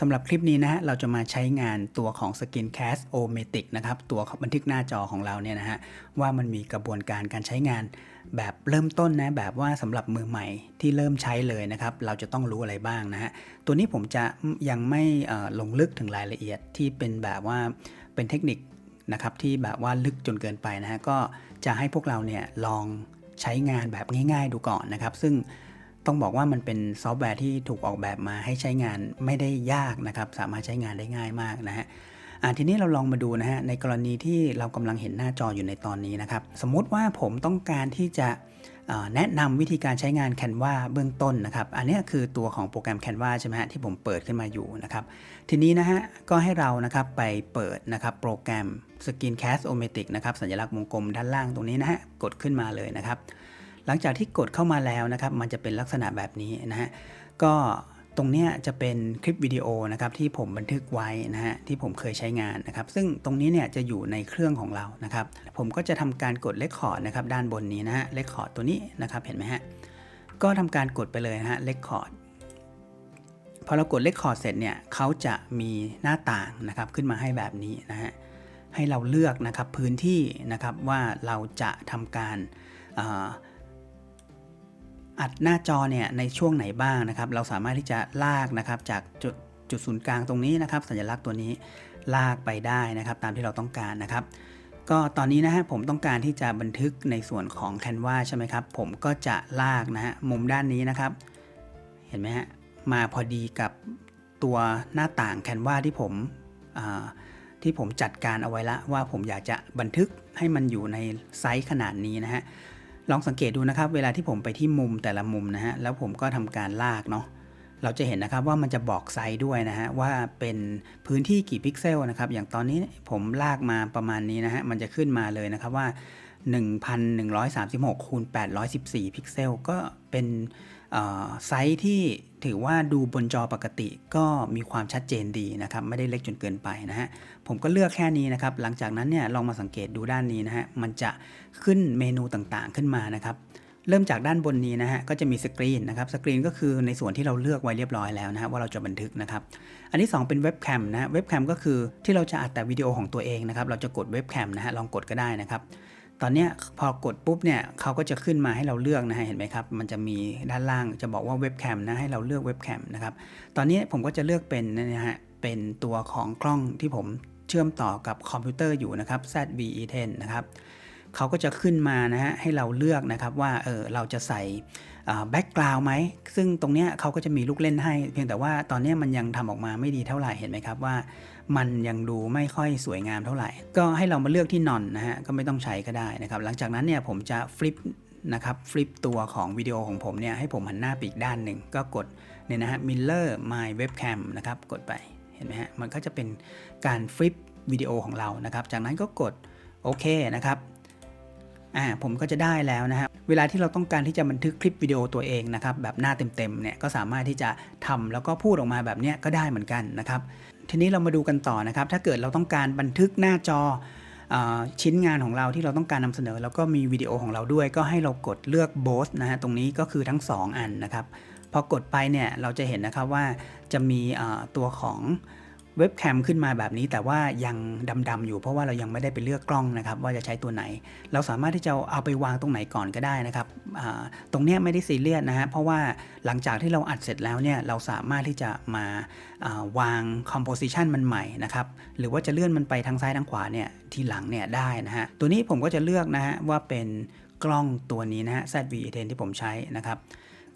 สำหรับคลิปนี้นะฮะเราจะมาใช้งานตัวของ Skincast o m a t i c นะครับตัวบันทึกหน้าจอของเราเนี่ยนะฮะว่ามันมีกระบวนการการใช้งานแบบเริ่มต้นนะแบบว่าสำหรับมือใหม่ที่เริ่มใช้เลยนะครับเราจะต้องรู้อะไรบ้างนะฮะตัวนี้ผมจะยังไม่ลงลึกถึงรายละเอียดที่เป็นแบบว่าเป็นเทคนิคนะครับที่แบบว่าลึกจนเกินไปนะฮะก็จะให้พวกเราเนี่ยลองใช้งานแบบง่าย ๆ ดูก่อนนะครับ ซึ่ง ต้องบอกว่ามันเป็นซอฟต์แวร์ที่ถูกออกแบบมาให้ใช้งานไม่ได้ยากนะครับ สามารถใช้งานได้ง่ายมากนะฮะอ่าทีนี้เราลองมาดูนะฮะในกรณีที่เรากำลังเห็นหน้าจออยู่ในตอนนี้นะครับ สมมุติว่าผมต้องการที่จะแนะนำวิธีการใช้งาน Canva เบื้องต้นนะครับ อันนี้คือตัวของโปรแกรม Canva ใช่ไหมฮะที่ผมเปิดขึ้นมาอยู่นะครับ ทีนี้นะฮะก็ให้เรานะครับไปเปิดนะครับโปรแกรม Skincast o m a t i c นะครับสัญลักษณ์วงกลมด้านล่างตรงนี้นะฮะกดขึ้นมาเลยนะครับ หลังจากที่กดเข้ามาแล้วนะครับ มันจะเป็นลักษณะแบบนี้นะฮะ ก็ตรงเนี้ยจะเป็นคลิปวิดีโอนะครับที่ผมบันทึกไว้นะฮะที่ผมเคยใช้งานนะครับ ซึ่งตรงนี้เนี่ยจะอยู่ในเครื่องของเรานะครับ ผมก็จะทำการกดเลคคอร์ดนะครับด้านบนนี้นะฮะเลคคอร์ดตัวนี้นะครับเห็นไหมฮะก็ทำการกดไปเลยนะฮะเลคคอร์ดพอเรากดเลคคอร์ดเสร็จเนี่ยเขาจะมีหน้าต่างนะครับขึ้นมาให้แบบนี้นะฮะให้เราเลือกนะครับพื้นที่นะครับว่าเราจะทำการ อัดหน้าจอเนี่ยในช่วงไหนบ้างนะครับ เราสามารถที่จะลากนะครับจากจุดจุดศูนย์กลางตรงนี้นะครับ สัญลักษณ์ตัวนี้ลากไปได้นะครับ ตามที่เราต้องการนะครับ ก็ตอนนี้นะฮะผมต้องการที่จะบันทึกในส่วนของ Canva ใช่ไหมครับ ผมก็จะลากนะฮะมุมด้านนี้นะครับ เห็นไหมฮะมาพอดีกับตัวหน้าต่าง Canva ที่ผมที่ผมจัดการเอาไว้ละว่าผมอยากจะบันทึกให้มันอยู่ในไซส์ขนาดนี้นะฮะ ลองสังเกตดูนะครับ เวลาที่ผมไปที่มุมแต่ละมุมนะฮะแล้วผมก็ทำการลากเนาะเราจะเห็นนะครับว่ามันจะบอกไซส์ด้วยนะฮะว่าเป็นพื้นที่กี่พิกเซลนะครับอย่างตอนนี้ผมลากมาประมาณนี้นะฮะมันจะขึ้นมาเลยนะครับว่า 1136คูณ814 พิกเซล ก็เป็น ไซส์ที่ถือว่าดูบนจอปกติก็มีความชัดเจนดีนะครับ ไม่ได้เล็กจนเกินไปนะฮะ ผมก็เลือกแค่นี้นะครับ หลังจากนั้นเนี่ยลองมาสังเกตดูด้านนี้นะฮะ มันจะขึ้นเมนูต่างๆขึ้นมานะครับ เริ่มจากด้านบนนี้นะฮะ ก็จะมีสกรีนนะครับ สกรีนก็คือในส่วนที่เราเลือกไว้เรียบร้อยแล้วนะฮะว่าเราจะบันทึกนะครับ อันที่ 2 เป็นเว็บแคมนะฮะ เว็บแคมก็คือที่เราจะอัดแต่วิดีโอของตัวเองนะครับ เราจะกดเว็บแคมนะฮะ ลองกดก็ได้นะครับ ตอนนี้พอกดปุ๊บเนี่ยเขาก็จะขึ้นมาให้เราเลือกนะฮะเห็นไหมครับ มันจะมีด้านล่างจะบอกว่าเว็บแคมนะให้เราเลือกเว็บแคมนะครับ ตอนนี้ผมก็จะเลือกเป็นนะฮะเป็นตัวของกล้องที่ผมเชื่อมต่อกับคอมพิวเตอร์อยู่นะครับ ZVE10 นะครับเขาก็จะขึ้นมานะฮะให้เราเลือกนะครับว่าเออเราจะใส่ แบ็กกราวด์ไหมซึ่งตรงเนี้ยเขาก็จะมีลูกเล่นให้ เพียงแต่ว่าตอนเนี้ยมันยังทำออกมาไม่ดีเท่าไหร่เห็นไหมครับว่า มันยังดูไม่ค่อยสวยงามเท่าไหร่ ก็ให้เรามาเลือกที่นอนนะฮะก็ไม่ต้องใช้ก็ได้นะครับหลังจากนั้นเนี่ยผมจะฟลิปนะครับฟลิปตัวของวิดีโอของผมเนี่ยให้ผมหันหน้าไปอีกด้านหนึ่งก็กดเนี่ยนะฮะ Miller My Webcam นะครับกดไปเห็นไหมฮะมันก็จะเป็นการฟลิปวิดีโอของเรานะครับจากนั้นก็กดโอเคนะครับ อ่าผมก็จะได้แล้วนะฮะเวลาที่เราต้องการที่จะบันทึกคลิปวิดีโอตัวเองนะครับแบบหน้าเต็มๆเนี่ยก็สามารถที่จะทำแล้วก็พูดออกมาแบบเนี้ยก็ได้เหมือนกันนะครับทีนี้เรามาดูกันต่อนะครับ ถ้าเกิดเราต้องการบันทึกหน้าจอชิ้นงานของเราที่เราต้องการนำเสนอ แล้วก็มีวิดีโอของเราด้วย ก็ให้เรากดเลือก both นะฮะตรงนี้ก็คือทั้ง 2 อันนะครับพอกดไปเนี่ยเราจะเห็นนะครับว่าจะมีตัวของ เว็บแคมขึ้นมาแบบนี้แต่ว่ายังดำๆอยู่เพราะว่าเรายังไม่ได้ไปเลือกกล้องนะครับ ว่าจะใช้ตัวไหน เราสามารถที่จะเอาไปวางตรงไหนก่อนก็ได้นะครับตรงนี้ไม่ได้ซีเรียสนะฮะเพราะว่าหลังจากที่เราอัดเสร็จแล้วเนี่ยเราสามารถที่จะมาาวาง composition มันใหม่นะครับหรือว่าจะเลื่อนมันไปทางซ้ายทางขวาเนี่ยทีหลังเนี่ยได้นะฮะตัวนี้ผมก็จะเลือกนะฮะว่าเป็นกล้องตัวนี้นะฮะ ZV-E10 ที่ผมใช้นะครับ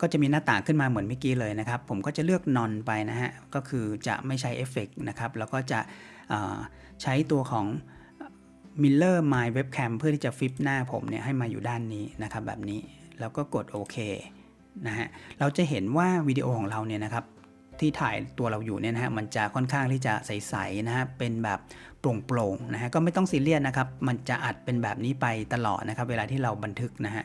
ก็จะมีหน้าต่างขึ้นมาเหมือนเมื่อกี้เลยนะครับ ผมก็จะเลือกนอนไปนะฮะ ก็คือจะไม่ใช้เอฟเฟกนะครับ แล้วก็จะใช้ตัวของ Miller My Webcam เพื่อที่จะฟลิปหน้าผมเนี่ยให้มาอยู่ด้านนี้นะครับแบบนี้ แล้วก็กดโอเคนะฮะ เราจะเห็นว่าวิดีโอของเราเนี่ยนะครับที่ถ่ายตัวเราอยู่เนี่ยนะฮะมันจะค่อนข้างที่จะใสๆนะฮะเป็นแบบโปร่งๆนะฮะก็ไม่ต้องซีเรียสนะครับ มันจะอัดเป็นแบบนี้ไปตลอดนะครับ เวลาที่เราบันทึกนะฮะ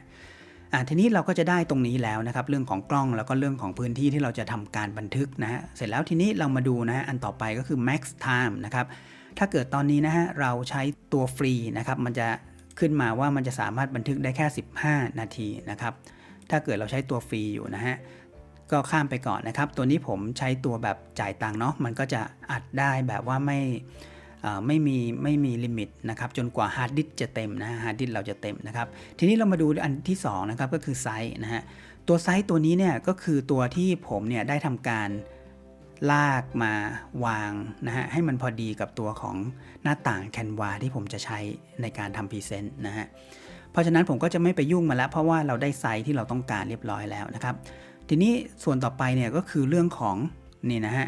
อ่าทีนี้เราก็จะได้ตรงนี้แล้วนะครับ เรื่องของกล้องแล้วก็เรื่องของพื้นที่ที่เราจะทำการบันทึกนะฮะเสร็จแล้วทีนี้เรามาดูนะฮะอันต่อไปก็คือ max time นะครับถ้าเกิดตอนนี้นะฮะเราใช้ตัวฟรีนะครับมันจะขึ้นมาว่ามันจะสามารถบันทึกได้แค่ 15 นาทีนะครับถ้าเกิดเราใช้ตัวฟรีอยู่นะฮะก็ข้ามไปก่อนนะครับ ตัวนี้ผมใช้ตัวแบบจ่ายตังค์เนาะมันก็จะอัดได้แบบว่าไม่ ไม่มีไม่มีลิมิตนะครับจนกว่าฮาร์ดดิสจะเต็มนะฮาร์ดดิสเราจะเต็มนะครับทีนี้เรามาดูอันที่สองนะครับก็คือไซส์นะฮะตัวไซส์ตัวนี้เนี่ยก็คือตัวที่ผมเนี่ยได้ทำการลากมาวางนะฮะให้มันพอดีกับตัวของหน้าต่างแคนวาที่ผมจะใช้ในการทำพรีเซนต์นะฮะเพราะฉะนั้นผมก็จะไม่ไปยุ่งมาแล้ว เพราะว่าเราได้ไซส์ที่เราต้องการเรียบร้อยแล้วนะครับ ทีนี้ส่วนต่อไปเนี่ยก็คือเรื่องของนี่นะฮะ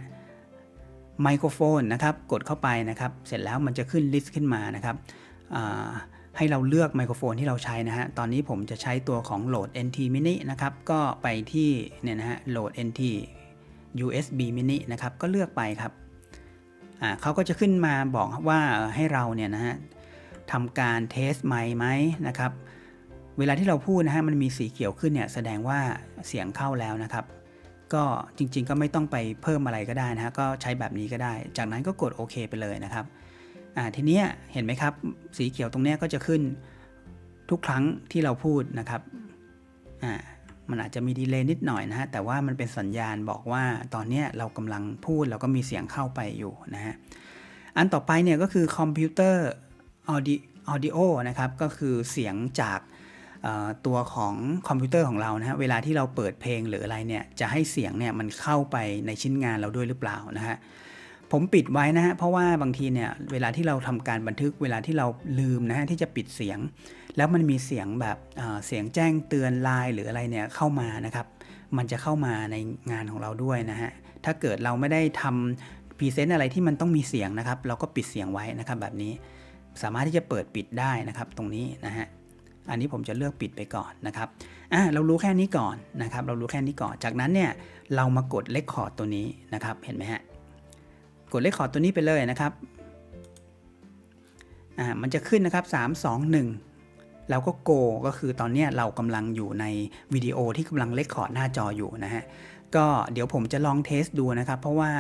ไมโครโฟนนะครับ กดเข้าไปนะครับ เสร็จแล้วมันจะขึ้นลิสต์ขึ้นมานะครับให้เราเลือกไมโครโฟนที่เราใช้นะฮะ ตอนนี้ผมจะใช้ตัวของ Rode NT Mini นะครับ ก็ไปที่เนี่ยนะฮะ Rode NT USB Mini นะครับ ก็เลือกไปครับ เขาก็จะขึ้นมาบอกว่าให้เราเนี่ยนะฮะทำการเทสไมค์ไหมนะครับ เวลาที่เราพูดนะฮะ มันมีสีเขียวขึ้นเนี่ย แสดงว่าเสียงเข้าแล้วนะครับ ก็จริงๆ ก็ไม่ต้องไปเพิ่มอะไรก็ได้นะฮะก็ใช้แบบนี้ก็ได้ จากนั้นก็กดโอเคไปเลยนะครับอ่าทีนี้เห็นไหมครับ สีเขียวตรงนี้ก็จะขึ้นทุกครั้งที่เราพูดนะครับอ่ามันอาจจะมีดีเลย์นิดหน่อยนะฮะแต่ว่ามันเป็นสัญญาณบอกว่าตอนนี้เรากำลังพูดแล้วก็มีเสียงเข้าไปอยู่นะฮะอันต่อไปเนี่ยก็คือคอมพิวเตอร์ออดิโอนะครับก็คือเสียงจาก ตัวของคอมพิวเตอร์ของเรานะฮะเวลาที่เราเปิดเพลงหรืออะไรเนี่ยจะให้เสียงเนี่ยมันเข้าไปในชิ้นงานเราด้วยหรือเปล่านะฮะผมปิดไว้นะฮะเพราะว่าบางทีเนี่ยเวลาที่เราทำการบันทึกเวลาที่เราลืมนะฮะที่จะปิดเสียง แล้วมันมีเสียงแบบเเสียงแจ้งเตือนไลน์หรืออะไรเนี่ยเข้ามานะครับมันจะเข้ามาในงานของเราด้วยนะฮะถ้าเกิดเราไม่ได้ทำพรีเซนต์อะไรที่มันต้องมีเสียงนะครับ เราก็ปิดเสียงไว้นะครับแบบนี้สามารถที่จะเปิดปิดได้นะครับตรงนี้นะฮะ อันนี้ผมจะเลือกปิดไปก่อนนะครับอะเรารู้แค่นี้ก่อนนะครับ เรารู้แค่นี้ก่อน จากนั้นเนี่ยเรามากดเลคคอร์ดตัวนี้นะครับ เห็นไหมฮะ กดเลคคอร์ดตัวนี้ไปเลยนะครับอ่ามันจะขึ้นนะครับ 3 2 1แล้วก็โกก็คือตอนนี้เรากำลังอยู่ในวิดีโอที่กำลังเลคคอร์ดหน้าจออยู่นะฮะ ก็เดี๋ยวผมจะลองเทสดูนะครับ เพราะว่า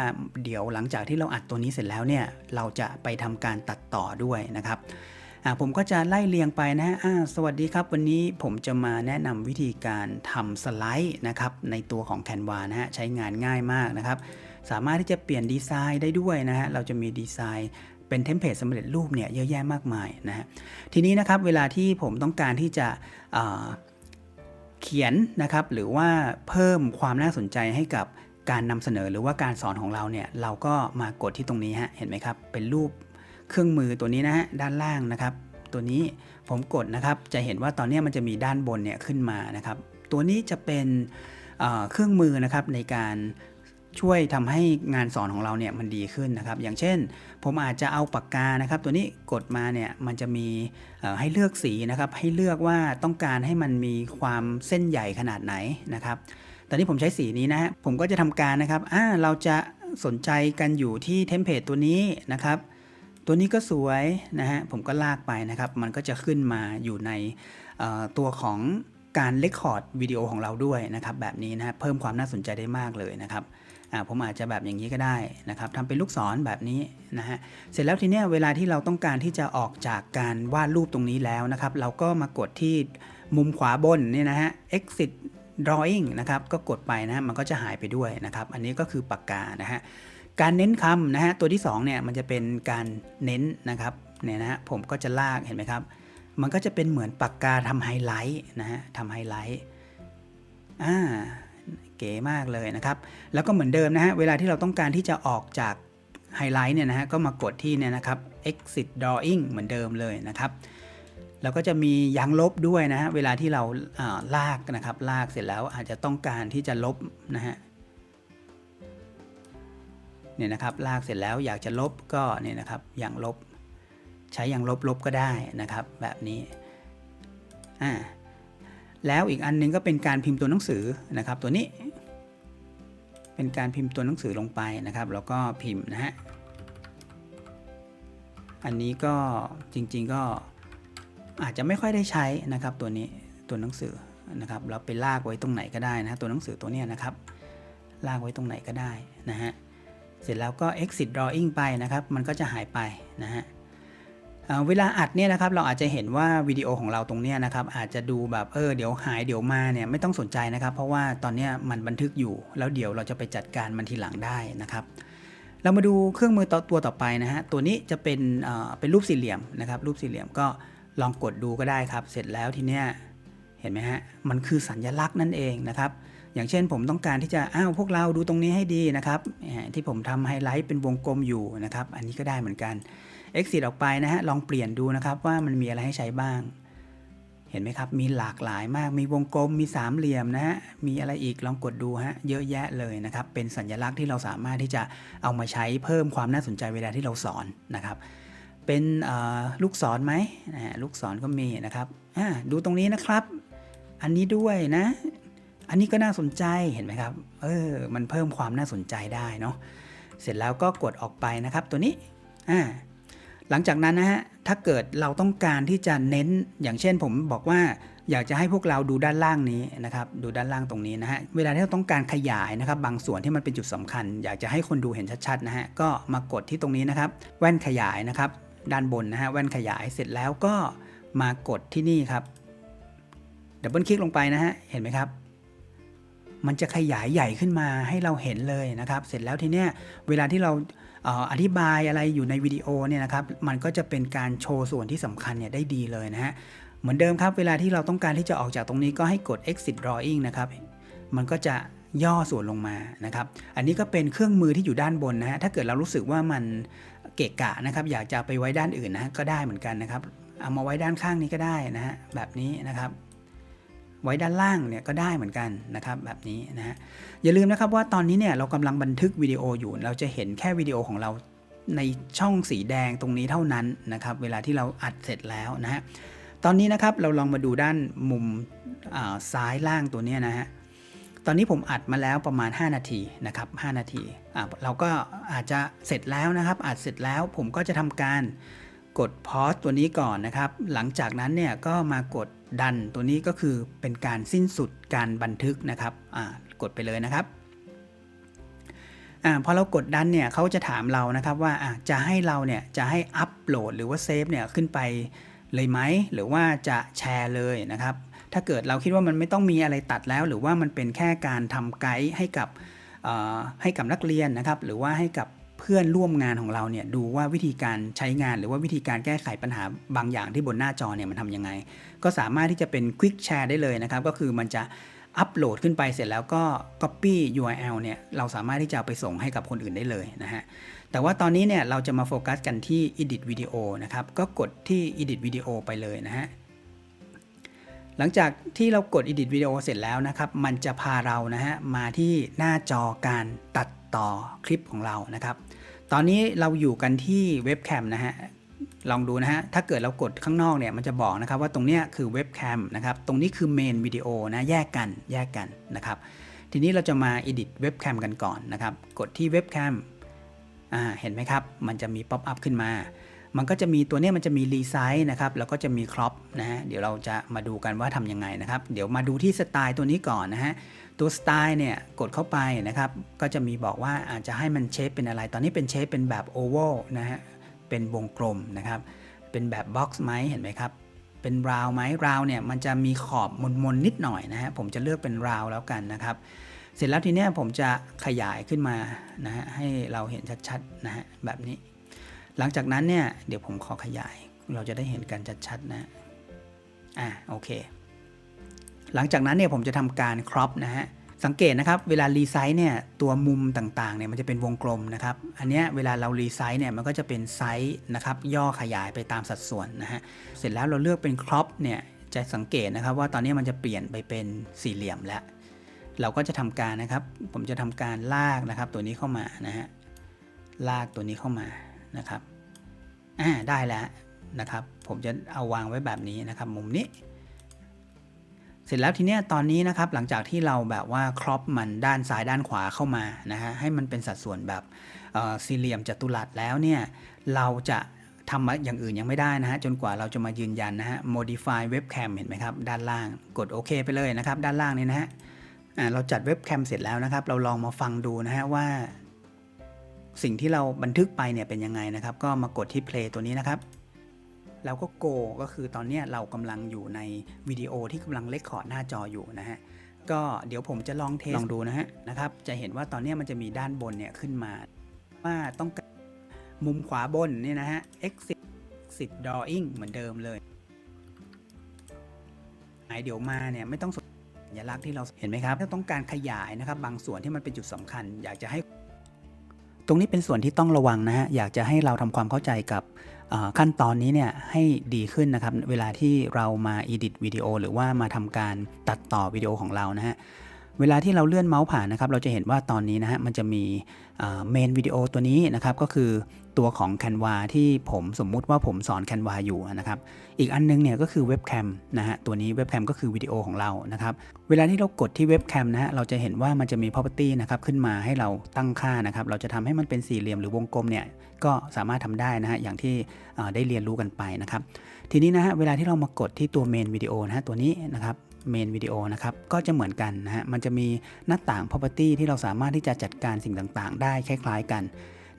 เดี๋ยวหลังจากที่เราอัดตัวนี้เสร็จแล้วเนี่ย เราจะไปทำการตัดต่อด้วยนะครับ ผมก็จะไล่เรียงไปนะฮะสวัสดีครับ วันนี้ผมจะมาแนะนำวิธีการทำสไลด์นะครับในตัวของ Canva นะฮะใช้งานง่ายมากนะครับ สามารถที่จะเปลี่ยนดีไซน์ได้ด้วยนะฮะเราจะมีดีไซน์เป็นเทมเพลตสำเร็จรูปเนี่ยเยอะแยะมากมายนะฮะทีนี้นะครับเวลาที่ผมต้องการที่จะเขียนนะครับหรือว่าเพิ่มความน่าสนใจให้กับการนำเสนอหรือว่าการสอนของเราเนี่ยเราก็มากดที่ตรงนี้ฮะเห็นไหมครับเป็นรูป เครื่องมือตัวนี้นะฮะด้านล่างนะครับ ตัวนี้ผมกดนะครับจะเห็นว่าตอนนี้มันจะมีด้านบนเนี่ยขึ้นมานะครับ ตัวนี้จะเป็นเเครื่องมือนะครับในการช่วยทำให้งานสอนของเราเนี่ยมันดีขึ้นนะครับ อย่างเช่น ผมอาจจะเอาปากกานะครับ ตัวนี้กดมาเนี่ยมันจะมีให้เลือกสีนะครับ ให้เลือกว่าต้องการให้มันมีความเส้นใหญ่ขนาดไหนนะครับ ตอนนี้ผมใช้สีนี้นะฮะผมก็จะทำการนะครับอ่าเราจะสนใจกันอยู่ที่เทมเพลตตัวนี้นะครับ ตัวนี้ก็สวยนะฮะผมก็ลากไปนะครับ มันก็จะขึ้นมาอยู่ในตัวของการเลคคอร์ดวิดีโอของเราด้วยนะครับ แบบนี้นะฮะเพิ่มความน่าสนใจได้มากเลยนะครับผมอาจจะแบบอย่างนี้ก็ได้นะครับทำเป็นลูกศรแบบนี้นะฮะเสร็จแล้วทีเนี้ยเวลาที่เราต้องการที่จะออกจากการวาดรูปตรงนี้แล้วนะครับ เราก็มากดที่มุมขวาบนนี่นะฮะ exit drawing นะครับก็กดไปนะมันก็จะหายไปด้วยนะครับ อันนี้ก็คือปากกานะฮะ การเน้นคำนะฮะตัวที่2เนี่ยมันจะเป็นการเน้นนะครับเนี่ยนะฮะผมก็จะลากเห็นไหมครับ มันก็จะเป็นเหมือนปากกาทำไฮไลท์นะฮะทำไฮไลท์อ่าเก๋มากเลยนะครับ แล้วก็เหมือนเดิมนะฮะเวลาที่เราต้องการที่จะออกจากไฮไลท์เนี่ยนะฮะก็มากดที่เนี่ยนะครับ exit drawing เหมือนเดิมเลยนะครับแล้วก็จะมียางลบด้วยนะฮะเวลาที่เราาลากนะครับ ลากเสร็จแล้วอาจจะต้องการที่จะลบนะฮะ เนี่ยนะครับลากเสร็จแล้วอยากจะลบก็เนี่ยนะครับอย่างลบ ใช้อย่างลบลบก็ได้นะครับ แบบนี้อ่าแล้วอีกอันหนึงก็เป็นการพิมพ์ตัวหนังสือนะครับ ตัวนี้ เป็นการพิมพ์ตัวหนังสือลงไปนะครับ แล้วก็พิมพ์นะฮะอันนี้ก็จริงๆก็อาจจะไม่ค่อยได้ใช้นะครับ ตัวนี้ตัวหนังสือนะครับเราไปลากไว้ตรงไหนก็ได้นะตัวหนังสือตัวนี้นะครับ ลากไว้ตรงไหนก็ได้นะฮะ เสร็จแล้วก็ exit drawing ไปนะครับ มันก็จะหายไปนะฮะเวลาอัดเนี่ยนะครับเราอาจจะเห็นว่าวิดีโอของเราตรงเนี้ยนะครับอาจจะดูแบบเออเดี๋ยวหายเดี๋ยวมาเนี่ยไม่ต้องสนใจนะครับ เพราะว่าตอนเนี้ยมันบันทึกอยู่ แล้วเดี๋ยวเราจะไปจัดการมันทีหลังได้นะครับ เรามาดูเครื่องมือต่อตัวต่อไปนะฮะตัวนี้จะเป็นเอ่อเป็นรูปสี่เหลี่ยมนะครับรูปสี่เหลี่ยมก็ลองกดดูก็ได้ครับ เสร็จแล้วทีเนี้ยเห็นไหมฮะมันคือสัญลักษณ์นั่นเองนะครับ อย่างเช่นผมต้องการที่จะอ้าวพวกเราดูตรงนี้ให้ดีนะครับที่ผมทำไฮไลท์เป็นวงกลมอยู่นะครับ อันนี้ก็ได้เหมือนกัน exit ออกไปนะฮะลองเปลี่ยนดูนะครับว่ามันมีอะไรให้ใช้บ้าง เห็นไหมครับ มีหลากหลายมากมีวงกลมมีสามเหลี่ยมนะฮะมีอะไรอีกลองกดดูฮะเยอะแยะเลยนะครับ เป็นสัญลักษณ์ที่เราสามารถที่จะเอามาใช้เพิ่มความน่าสนใจเวลาที่เราสอนนะครับเป็นลูกศรไหมลูกศรก็มีนะครับดูตรงนี้นะครับ อันนี้ด้วยนะ อันนี้ก็น่าสนใจเห็นไหมครับ เออ มันเพิ่มความน่าสนใจได้เนาะ เสร็จแล้วก็กดออกไปนะครับ ตัวนี้ อ่า หลังจากนั้นนะฮะ ถ้าเกิดเราต้องการที่จะเน้น อย่างเช่นผมบอกว่าอยากจะให้พวกเราดูด้านล่างนี้นะครับ ดูด้านล่างตรงนี้นะฮะ เวลาที่เราต้องการขยายนะครับ บางส่วนที่มันเป็นจุดสำคัญ อยากจะให้คนดูเห็นชัดๆนะฮะ ก็มากดที่ตรงนี้นะครับ แว่นขยายนะครับ ด้านบนนะฮะ แว่นขยาย เสร็จแล้วก็มากดที่นี่ครับดับเบิลคลิกลงไปนะฮะ เห็นไหมครับ มันจะขยายใหญ่ขึ้นมาให้เราเห็นเลยนะครับ เสร็จแล้วทีเนี้ยเวลาที่เราเอ่ออธิบายอะไรอยู่ในวิดีโอเนี่ยนะครับ มันก็จะเป็นการโชว์ส่วนที่สำคัญเนี่ยได้ดีเลยนะฮะ เหมือนเดิมครับ เวลาที่เราต้องการที่จะออกจากตรงนี้ก็ให้กด exit drawing นะครับ มันก็จะย่อส่วนลงมานะครับ อันนี้ก็เป็นเครื่องมือที่อยู่ด้านบนนะฮะ ถ้าเกิดเรารู้สึกว่ามันเกะกะนะครับ อยากจะไปไว้ด้านอื่นนะก็ได้เหมือนกันนะครับ เอามาไว้ด้านข้างนี้ก็ได้นะฮะ แบบนี้นะครับ ไว้ด้านล่างเนี่ยก็ได้เหมือนกันนะครับแบบนี้นะฮะอย่าลืมนะครับว่าตอนนี้เนี่ยเรากำลังบันทึกวิดีโออยู่ เราจะเห็นแค่วิดีโอของเราในช่องสีแดงตรงนี้เท่านั้นนะครับเวลาที่เราอัดเสร็จแล้วนะฮะตอนนี้นะครับเราลองมาดูด้านมุมซ้ายล่างตัวเนี้ยนะฮะตอนนี้ผมอัดมาแล้วประมาณ 5 นาทีนะครับ5นาทีเราก็อาจจะเสร็จแล้วนะครับอัดเสร็จแล้วผมก็จะทำการ กดพอสตัวนี้ก่อนนะครับ หลังจากนั้นเนี่ยก็มากดดันตัวนี้ก็คือเป็นการสิ้นสุดการบันทึกนะครับกดไปเลยนะครับอพอเรากดดันเนี่ยเขาจะถามเรานะครับว่าจะให้เราเนี่ยจะให้อัปโหลดหรือว่าเซฟเนี่ยขึ้นไปเลยไหมหรือว่าจะแชร์เลยนะครับ ถ้าเกิดเราคิดว่ามันไม่ต้องมีอะไรตัดแล้ว หรือว่ามันเป็นแค่การทำไกด์ให้กับให้กับนักเรียนนะครับ หรือว่าให้กับ เพื่อนร่วมงานของเราเนี่ยดูว่าวิธีการใช้งานหรือว่าวิธีการแก้ไขปัญหาบางอย่างที่บนหน้าจอเนี่ยมันทำยังไง ก็สามารถที่จะเป็น Quick Share ได้เลยนะครับ ก็คือมันจะอัปโหลดขึ้นไปเสร็จแล้วก็ Copy URL เนี่ยเราสามารถที่จะไปส่งให้กับคนอื่นได้เลยนะฮะแต่ว่าตอนนี้เนี่ยเราจะมาโฟกัสกันที่ Edit Video นะครับ ก็กดที่ Edit Video ไปเลยนะฮะหลังจากที่เรากด Edit Video เสร็จแล้วนะครับ มันจะพาเรานะฮะมาที่หน้าจอการตัด ต่อคลิปของเรานะครับ ตอนนี้เราอยู่กันที่เว็บแคมนะฮะลองดูนะฮะ ถ้าเกิดเรากดข้างนอกเนี่ย มันจะบอกนะครับว่าตรงเนี้ยคือเว็บแคมนะครับ ตรงนี้คือเมนวิดีโอนะ แยกกัน แยกกันนะครับ ทีนี้เราจะมา edit เว็บแคมกันก่อนนะครับ กดที่เว็บแคมอ่า เห็นไหมครับ มันจะมีป๊อปอัพขึ้นมา มันก็จะมีตัวเนี้ยมันจะมีรีไซส์นะครับ แล้วก็จะมีครอปนะฮะ เดี๋ยวเราจะมาดูกันว่าทำยังไงนะครับ เดี๋ยวมาดูที่สไตล์ตัวนี้ก่อนนะฮะ ตัวสไตล์เนี่ยกดเข้าไปนะครับก็จะมีบอกว่าอาจจะให้มันเชฟเป็นอะไร ตอนนี้เป็นเชฟเป็นแบบโอเวลนะฮะเป็นวงกลมนะครับเป็นแบบบ็อกซ์ไหมเห็นไหมครับเป็นราวไหมราวเนี่ยมันจะมีขอบมนๆนิดหน่อยนะฮะผมจะเลือกเป็นราวแล้วกันนะครับ เสร็จแล้วทีเนี้ยผมจะขยายขึ้นมานะฮะให้เราเห็นชัดๆนะฮะแบบนี้ หลังจากนั้นเนี่ยเดี๋ยวผมขอขยายเราจะได้เห็นกันชัดๆนะอ่าโอเค หลังจากนั้นเนี่ยผมจะทำการครอปนะฮะสังเกตนะครับเวลารีไซส์เนี่ยตัวมุมต่างๆเนี่ยมันจะเป็นวงกลมนะครับอันเนี้ยเวลาเรารีไซส์เนี่ยมันก็จะเป็นไซส์นะครับย่อขยายไปตามสัดส่วนนะฮะเสร็จแล้วเราเลือกเป็นครอปเนี่ยจะสังเกตนะครับว่าตอนนี้มันจะเปลี่ยนไปเป็นสี่เหลี่ยมแล้ว เราก็จะทำการนะครับ ผมจะทำการลากนะครับตัวนี้เข้ามานะฮะลากตัวนี้เข้ามานะครับอ่าได้แล้วนะครับ ผมจะเอาวางไว้แบบนี้นะครับ มุมนี้ เสร็จแล้วทีเนี้ยตอนนี้นะครับหลังจากที่เราแบบว่าครอปมันด้านซ้ายด้านขวาเข้ามานะฮะให้มันเป็นสัดส่วนแบบสี่เหลี่ยมจัตุรัสแล้วเนี่ยเราจะทำอย่างอื่นยังไม่ได้นะฮะจนกว่าเราจะมายืนยันนะฮะ modify webcam เห็นไหมครับ ด้านล่างกดโอเคไปเลยนะครับ ด้านล่างนี้นะฮะเราจัดเว็บแคมเสร็จแล้วนะครับ เราลองมาฟังดูนะฮะว่า สิ่งที่เราบันทึกไปเนี่ยเป็นยังไงนะครับ ก็มากดที่ play ตัวนี้นะครับ แล้วก็ go ก็คือตอนเนี้ยเรากำลังอยู่ในวิดีโอที่กำลังเลคคอร์ดหน้าจออยู่นะฮะก็เดี๋ยวผมจะลองเทสลองดูนะฮะนะครับจะเห็นว่าตอนเนี้ยมันจะมีด้านบนเนี่ยขึ้นมา ว่าต้องการมุมขวาบนเนี่ยนะฮะ exit exit drawing เหมือนเดิมเลยหายเดี๋ยวมาเนี่ยไม่ต้องสนสัญลักษณ์ที่เราเห็นไหมครับถ้าต้องการขยายนะครับ บางส่วนที่มันเป็นจุดสำคัญ อยากจะให้ ตรงนี้เป็นส่วนที่ต้องระวังนะฮะ อยากจะให้เราทำความเข้าใจกับขั้นตอนนี้เนี่ยให้ดีขึ้นนะครับ เวลาที่เรามา edit วิดีโอหรือว่ามาทำการตัดต่อวิดีโอของเรานะฮะเวลาที่เราเลื่อนเมาส์ผ่านนะครับ เราจะเห็นว่าตอนนี้นะฮะมันจะมีเมนวิดีโอตัวนี้นะครับ ก็คือ ตัวของ Canva ที่ผมสมมุติว่าผมสอน Canva อยู่นะครับ อีกอันนึงเนี่ยก็คือเว็บแคมนะฮะ ตัวนี้เว็บแคมก็คือวิดีโอของเรานะครับ เวลาที่เรากดที่เว็บแคมนะฮะ เราจะเห็นว่ามันจะมี property นะครับขึ้นมาให้เราตั้งค่านะครับ เราจะทำให้มันเป็นสี่เหลี่ยมหรือวงกลมเนี่ย ก็สามารถทำได้นะฮะ อย่างที่ได้เรียนรู้กันไปนะครับ ทีนี้นะฮะ เวลาที่เรามากดที่ตัวเมนวิดีโอนะฮะ ตัวนี้นะครับเมนวิดีโอนะครับ ก็จะเหมือนกันนะฮะ มันจะมีหน้าต่าง property ที่เราสามารถที่จะจัดการสิ่งต่างๆ ได้คล้าย ๆ กัน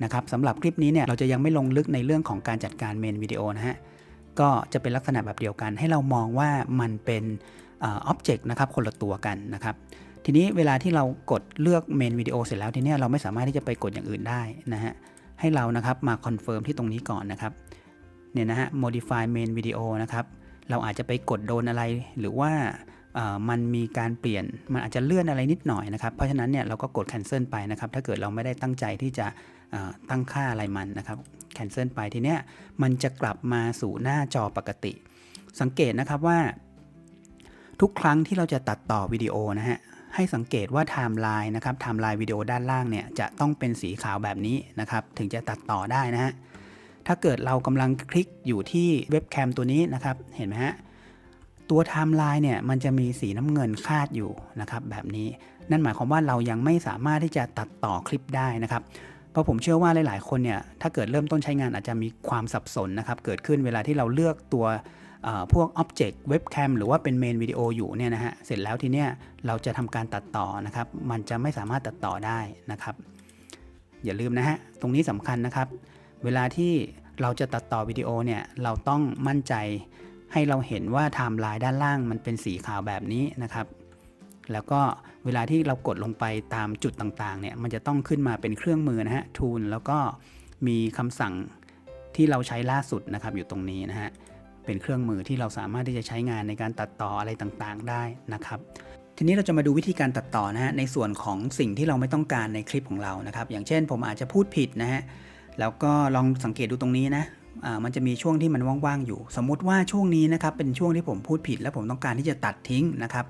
นะครับสำหรับคลิปนี้เนี่ยเราจะยังไม่ลงลึกในเรื่องของการจัดการเมนวิดีโอนะฮะก็จะเป็นลักษณะแบบเดียวกัน ให้เรามองว่ามันเป็นอ็อบเจกต์นะครับคนละตัวกันนะครับทีนี้เวลาที่เรากดเลือกเมนวิดีโอเสร็จแล้วทีนี้เราไม่สามารถที่จะไปกดอย่างอื่นได้นะฮะให้เรานะครับมาคอนเฟิร์มที่ตรงนี้ก่อนนะครับเนี่ยนะฮะ modify main video นะครับเราอาจจะไปกดโดนอะไรหรือว่ามันมีการเปลี่ยนมันอาจจะเลื่อนอะไรนิดหน่อยนะครับ เพราะฉะนั้นเนี่ยเราก็กด cancel ไปนะครับ ถ้าเกิดเราไม่ได้ตั้งใจที่จะ ตั้งค่าอะไรมันนะครับ cancel ไปทีเนี้ยมันจะกลับมาสู่หน้าจอปกติ สังเกตนะครับว่า ทุกครั้งที่เราจะตัดต่อวิดีโอนะฮะให้สังเกตว่าไทม์ไลน์นะครับไทม์ไลน์วิดีโอด้านล่างเนี่ยจะต้องเป็นสีขาวแบบนี้นะครับ ถึงจะตัดต่อได้นะฮะถ้าเกิดเรากำลังคลิกอยู่ที่เว็บแคมตัวนี้นะครับ เห็นไหมฮะตัวไทม์ไลน์เนี่ยมันจะมีสีน้ำเงินคาดอยู่นะครับแบบนี้ นั่นหมายความว่าเรายังไม่สามารถที่จะตัดต่อคลิปได้นะครับ เพราะผมเชื่อว่าหลาย ๆ คนเนี่ยถ้าเกิดเริ่มต้นใช้งานอาจจะมีความสับสนนะครับ เกิดขึ้นเวลาที่เราเลือกตัวเอ่อพวก Object Webcam หรือว่าเป็นเมนวิดีโออยู่เนี่ยนะฮะเสร็จแล้วทีเนี้ยเราจะทำการตัดต่อนะครับ มันจะไม่สามารถตัดต่อได้นะครับ อย่าลืมนะฮะตรงนี้สำคัญนะครับ เวลาที่เราจะตัดต่อวิดีโอเนี่ยเราต้องมั่นใจให้เราเห็นว่าไทม์ไลน์ด้านล่างมันเป็นสีขาวแบบนี้นะครับ แล้วก็เวลาที่เรากดลงไปตามจุดต่างๆเนี่ยมันจะต้องขึ้นมาเป็นเครื่องมือนะฮะ tool แล้วก็มีคำสั่งที่เราใช้ล่าสุดนะครับอยู่ตรงนี้นะฮะเป็นเครื่องมือที่เราสามารถที่จะใช้งานในการตัดต่ออะไรต่างๆได้นะครับ ทีนี้เราจะมาดูวิธีการตัดต่อนะฮะในส่วนของสิ่งที่เราไม่ต้องการในคลิปของเรานะครับ อย่างเช่นผมอาจจะพูดผิดนะฮะแล้วก็ลองสังเกตดูตรงนี้นะอ่ามันจะมีช่วงที่มันว่างๆอยู่ สมมุติว่าช่วงนี้นะครับเป็นช่วงที่ผมพูดผิด แล้วผมต้องการที่จะตัดทิ้งนะครับ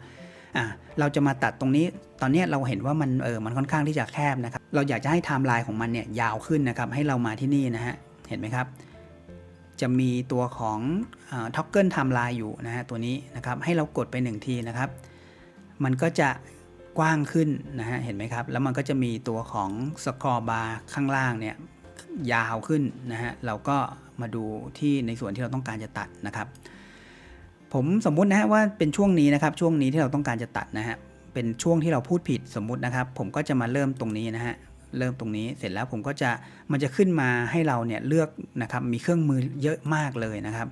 อ่าเราจะมาตัดตรงนี้ ตอนนี้เราเห็นว่ามันเออมันค่อนข้างที่จะแคบนะครับ เราอยากจะให้ไทม์ไลน์ของมันเนี่ยยาวขึ้นนะครับ ให้เรามาที่นี่นะฮะ เห็นไหมครับ จะมีตัวของท็อกเกิลไทม์ไลน์อยู่นะฮะตัวนี้นะครับ ให้เรากดไปหนึ่งทีนะครับ มันก็จะกว้างขึ้นนะฮะ เห็นไหมครับ แล้วมันก็จะมีตัวของสครอบาร์ข้างล่างเนี่ยยาวขึ้นนะฮะ เราก็มาดูที่ในส่วนที่เราต้องการจะตัดนะครับ ผมสมมุตินะฮะว่าเป็นช่วงนี้นะครับ ช่วงนี้ที่เราต้องการจะตัดนะฮะ เป็นช่วงที่เราพูดผิดสมมุตินะครับ ผมก็จะมาเริ่มตรงนี้นะฮะ เริ่มตรงนี้เสร็จแล้วผมก็จะมันจะขึ้นมาให้เราเนี่ยเลือกนะครับ มีเครื่องมือเยอะมากเลยนะครับ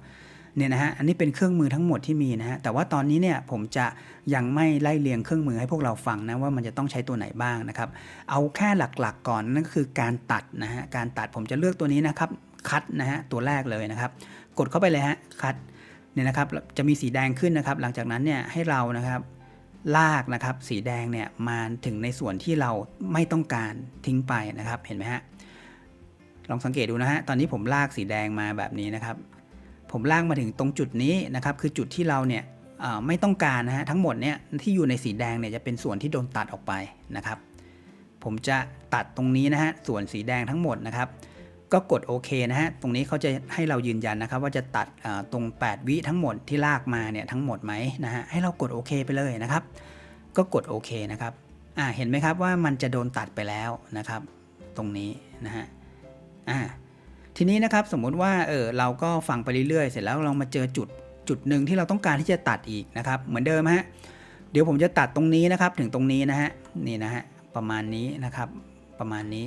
เนี่ยนะฮะ อันนี้เป็นเครื่องมือทั้งหมดที่มีนะฮะ แต่ว่าตอนนี้เนี่ยผมจะยังไม่ไล่เรียงเครื่องมือให้พวกเราฟังนะว่ามันจะต้องใช้ตัวไหนบ้างนะครับ เอาแค่หลักๆก่อนนั่นก็คือการตัดนะฮะ การตัดผมจะเลือกตัวนี้นะครับ คัดนะฮะ ตัวแรกเลยนะครับ กดเข้าไปเลยฮะ คัด เนี่ยนะครับจะมีสีแดงขึ้นนะครับ หลังจากนั้นเนี่ยให้เรานะครับลากนะครับสีแดงเนี่ยมาถึงในส่วนที่เราไม่ต้องการทิ้งไปนะครับเห็นไหมฮะลองสังเกตดูนะฮะตอนนี้ผมลากสีแดงมาแบบนี้นะครับ ผมลากมาถึงตรงจุดนี้นะครับ คือจุดที่เราเนี่ยไม่ต้องการนะฮะทั้งหมดเนี่ยที่อยู่ในสีแดงเนี่ยจะเป็นส่วนที่โดนตัดออกไปนะครับ ผมจะตัดตรงนี้นะฮะส่วนสีแดงทั้งหมดนะครับ ก็กดโอเคนะฮะ ตรงนี้เขาจะให้เรายืนยันนะครับ ว่าจะตัดตรง 8 วิทั้งหมดที่ลากมาเนี่ยทั้งหมดไหมนะฮะ ให้เรากดโอเคไปเลยนะครับ ก็กดโอเคนะครับ อ่า เห็นไหมครับว่ามันจะโดนตัดไปแล้วนะครับ ตรงนี้นะฮะ อ่า ทีนี้นะครับสมมุติว่าเออเราก็ฟังไปเรื่อยๆ เสร็จแล้วเรามาเจอจุดจุดหนึ่งที่เราต้องการที่จะตัดอีกนะครับ เหมือนเดิมฮะ เดี๋ยวผมจะตัดตรงนี้นะครับถึงตรงนี้นะฮะ นี่นะฮะประมาณนี้นะครับ ประมาณนี้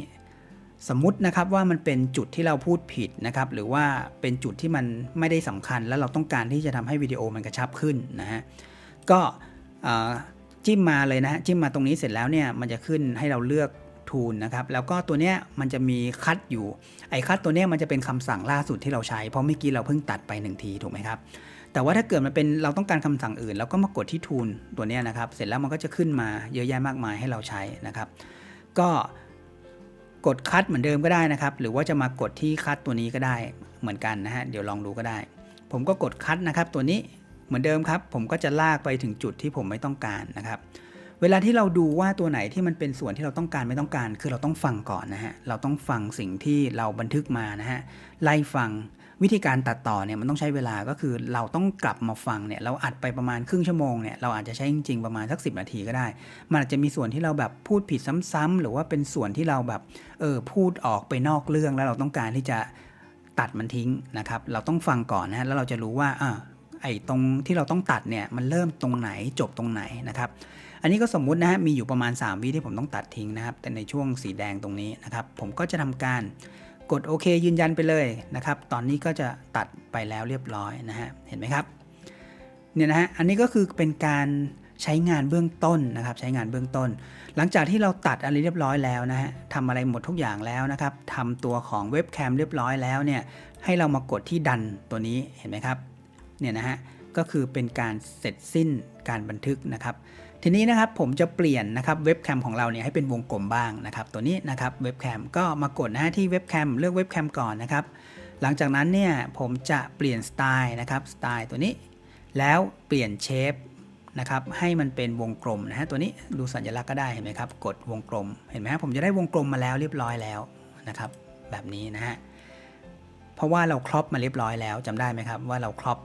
สมมุตินะครับว่ามันเป็นจุดที่เราพูดผิดนะครับ หรือว่าเป็นจุดที่มันไม่ได้สำคัญ แล้วเราต้องการที่จะทำให้วิดีโอมันกระชับขึ้นนะฮะก็จิ้มมาเลยนะฮะจิ้มมาตรงนี้เสร็จแล้วเนี่ยมันจะขึ้นให้เราเลือกทูลนะครับ แล้วก็ตัวเนี้ยมันจะมีคัดอยู่ไอ้คัดตัวเนี้ยมันจะเป็นคำสั่งล่าสุดที่เราใช้เพราะเมื่อกี้เราเพิ่งตัดไปหนึ่งทีถูกไหมครับแต่ว่าถ้าเกิดมันเป็นเราต้องการคำสั่งอื่นเราก็มากดที่ทูลตัวเนี้ยนะครับ เสร็จแล้วมันก็จะขึ้นมาเยอะแยะมากมายให้เราใช้นะครับ ก็ กดคัดเหมือนเดิมก็ได้นะครับ หรือว่าจะมากดที่คัดตัวนี้ก็ได้เหมือนกันนะฮะเดี๋ยวลองดูก็ได้ ผมก็กดคัดนะครับ ตัวนี้เหมือนเดิมครับ ผมก็จะลากไปถึงจุดที่ผมไม่ต้องการนะครับ เวลาที่เราดูว่าตัวไหนที่มันเป็นส่วนที่เราต้องการไม่ต้องการ คือเราต้องฟังก่อนนะฮะเราต้องฟังสิ่งที่เราบันทึกมานะฮะไล่ฟัง วิธีการตัดต่อเนี่ยมันต้องใช้เวลาก็คือเราต้องกลับมาฟังเนี่ยเราอัดไปประมาณครึ่งชั่วโมงเนี่ยเราอาจจะใช้จริงๆประมาณสัก 10 นาทีก็ได้ มันอาจจะมีส่วนที่เราแบบพูดผิดซ้ำๆหรือว่าเป็นส่วนที่เราแบบเออพูดออกไปนอกเรื่องแล้วเราต้องการที่จะตัดมันทิ้งนะครับเราต้องฟังก่อนนะแล้วเราจะรู้ว่าอ่าไอ้ตรงที่เราต้องตัดเนี่ยมันเริ่มตรงไหนจบตรงไหนนะครับอันนี้ก็สมมุตินะฮะมีอยู่ประมาณ 3 วิที่ผมต้องตัดทิ้งนะครับ แต่ในช่วงสีแดงตรงนี้นะครับ ผมก็จะทำการ กดโอเคยืนยันไปเลยนะครับ ตอนนี้ก็จะตัดไปแล้วเรียบร้อยนะฮะ เห็นไหมครับ เนี่ยนะฮะ อันนี้ก็คือเป็นการใช้งานเบื้องต้นนะครับ ใช้งานเบื้องต้น หลังจากที่เราตัดอะไรเรียบร้อยแล้วนะฮะทำอะไรหมดทุกอย่างแล้วนะครับทำตัวของเว็บแคมเรียบร้อยแล้วเนี่ย ให้เรามากดที่ดันตัวนี้ เห็นไหมครับ เนี่ยนะฮะ ก็คือเป็นการเสร็จสิ้นการบันทึกนะครับ ทีนี้นะครับผมจะเปลี่ยนนะครับเว็บแคมของเราเนี่ยให้เป็นวงกลมบ้างนะครับตัวนี้นะครับเว็บแคมก็มากดนะฮะที่เว็บแคมเลือกเว็บแคมก่อนนะครับหลังจากนั้นเนี่ยผมจะเปลี่ยนสไตล์นะครับสไตล์ตัวนี้ แล้วเปลี่ยนเชฟนะครับให้มันเป็นวงกลมนะฮะตัวนี้ดูสัญลักษณ์ก็ได้เห็นไหมครับกดวงกลมเห็นไหมฮะผมจะได้วงกลมมาแล้วเรียบร้อยแล้วนะครับแบบนี้นะฮะเพราะว่าเราครอปมาเรียบร้อยแล้วจำได้ไหมครับว่าเราครอป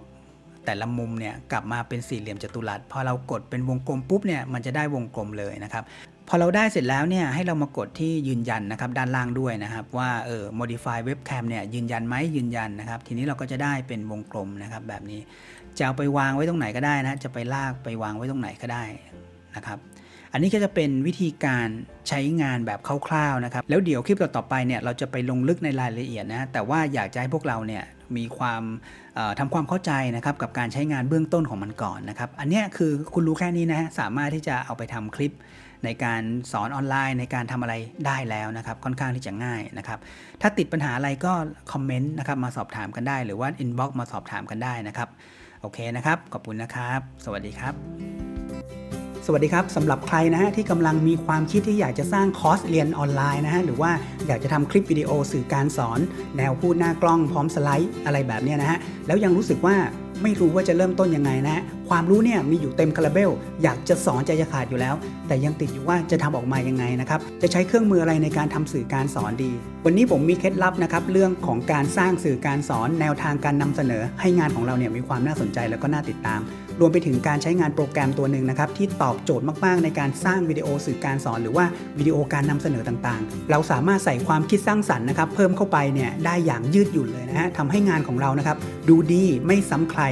แต่ละมุมเนี่ยกลับมาเป็นสี่เหลี่ยมจัตุรัสพอเรากดเป็นวงกลมปุ๊บเนี่ยมันจะได้วงกลมเลยนะครับพอเราได้เสร็จแล้วเนี่ยให้เรามากดที่ยืนยันนะครับด้านล่างด้วยนะครับ ว่าเออ modify webcam เนี่ยยืนยันไหมยืนยันนะครับ ทีนี้เราก็จะได้เป็นวงกลมนะครับ แบบนี้จะเอาไปวางไว้ตรงไหนก็ได้นะจะไปลากไปวางไว้ตรงไหนก็ได้นะครับอันนี้ก็จะเป็นวิธีการใช้งานแบบคร่าวๆนะครับ แล้วเดี๋ยวคลิปต่อๆไปเนี่ยเราจะไปลงลึกในรายละเอียดนะแต่ว่าอยากจะให้พวกเราเนี่ย มีความเอ่อทำความเข้าใจนะครับกับการใช้งานเบื้องต้นของมันก่อนนะครับ อันนี้คือคุณรู้แค่นี้นะฮะสามารถที่จะเอาไปทำคลิปในการสอนออนไลน์ในการทำอะไรได้แล้วนะครับ ค่อนข้างที่จะง่ายนะครับ ถ้าติดปัญหาอะไรก็คอมเมนต์นะครับมาสอบถามกันได้ หรือว่าอินบ็อกซ์มาสอบถามกันได้นะครับ โอเคนะครับ ขอบคุณนะครับ สวัสดีครับ สวัสดีครับสำหรับใครนะฮะที่กำลังมีความคิดที่อยากจะสร้างคอร์สเรียนออนไลน์นะฮะหรือว่าอยากจะทำคลิปวิดีโอสื่อการสอน แนวพูดหน้ากล้องพร้อมสไลด์อะไรแบบนี้นะฮะแล้วยังรู้สึกว่า ไม่รู้ว่าจะเริ่มต้นยังไงนะ ความรู้เนี่ยมีอยู่เต็มคาราเบล อยากจะสอนใจจะขาดอยู่แล้ว แต่ยังติดอยู่ว่าจะทำออกมายังไงนะครับ จะใช้เครื่องมืออะไรในการทำสื่อการสอนดี วันนี้ผมมีเคล็ดลับนะครับเรื่องของการสร้างสื่อการสอนแนวทางการนำเสนอ ให้งานของเราเนี่ยมีความน่าสนใจแล้วก็น่าติดตาม รวมไปถึงการใช้งานโปรแกรมตัวหนึ่งนะครับที่ตอบโจทย์มากๆ ในการสร้างวิดีโอสื่อการสอน หรือว่าวิดีโอการนำเสนอต่างๆ เราสามารถใส่ความคิดสร้างสรรค์นะครับเพิ่มเข้าไปเนี่ยได้อย่างยืดหยุ่นเลยนะฮะทำให้งานของเรานะครับดูดีไม่ซ้ำใคร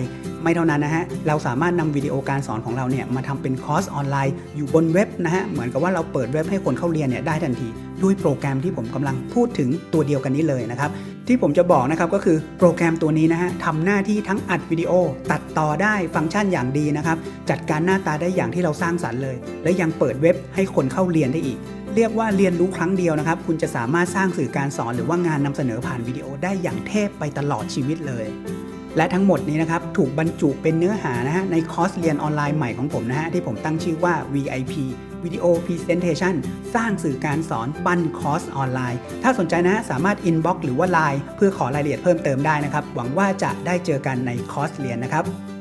ไม่เท่านั้นนะฮะ เราสามารถนำวิดีโอการสอนของเราเนี่ยมาทำเป็นคอร์สออนไลน์อยู่บนเว็บนะฮะ เหมือนกับว่าเราเปิดเว็บให้คนเข้าเรียนเนี่ยได้ทันที ด้วยโปรแกรมที่ผมกำลังพูดถึงตัวเดียวกันนี้เลยนะครับ ที่ผมจะบอกนะครับก็คือโปรแกรมตัวนี้นะฮะทำหน้าที่ทั้งอัดวิดีโอ ตัดต่อได้ฟังก์ชันอย่างดีนะครับ จัดการหน้าตาได้อย่างที่เราสร้างสรรค์เลย และยังเปิดเว็บให้คนเข้าเรียนได้อีกเรียกว่าเรียนรู้ครั้งเดียวนะครับ คุณจะสามารถสร้างสื่อการสอนหรือว่างานนำเสนอผ่านวิดีโอได้อย่างเทพไปตลอดชีวิตเลย และทั้งหมดนี้นะครับถูกบรรจุเป็นเนื้อหานะฮะในคอร์สเรียนออนไลน์ใหม่ของผมนะฮะที่ผมตั้งชื่อว่า VIP Video Presentation สร้างสื่อการสอนปั้นคอร์สออนไลน์ ถ้าสนใจนะฮะสามารถ inbox หรือว่า Line เพื่อขอรายละเอียดเพิ่มเติมได้นะครับ หวังว่าจะได้เจอกันในคอร์สเรียนนะครับ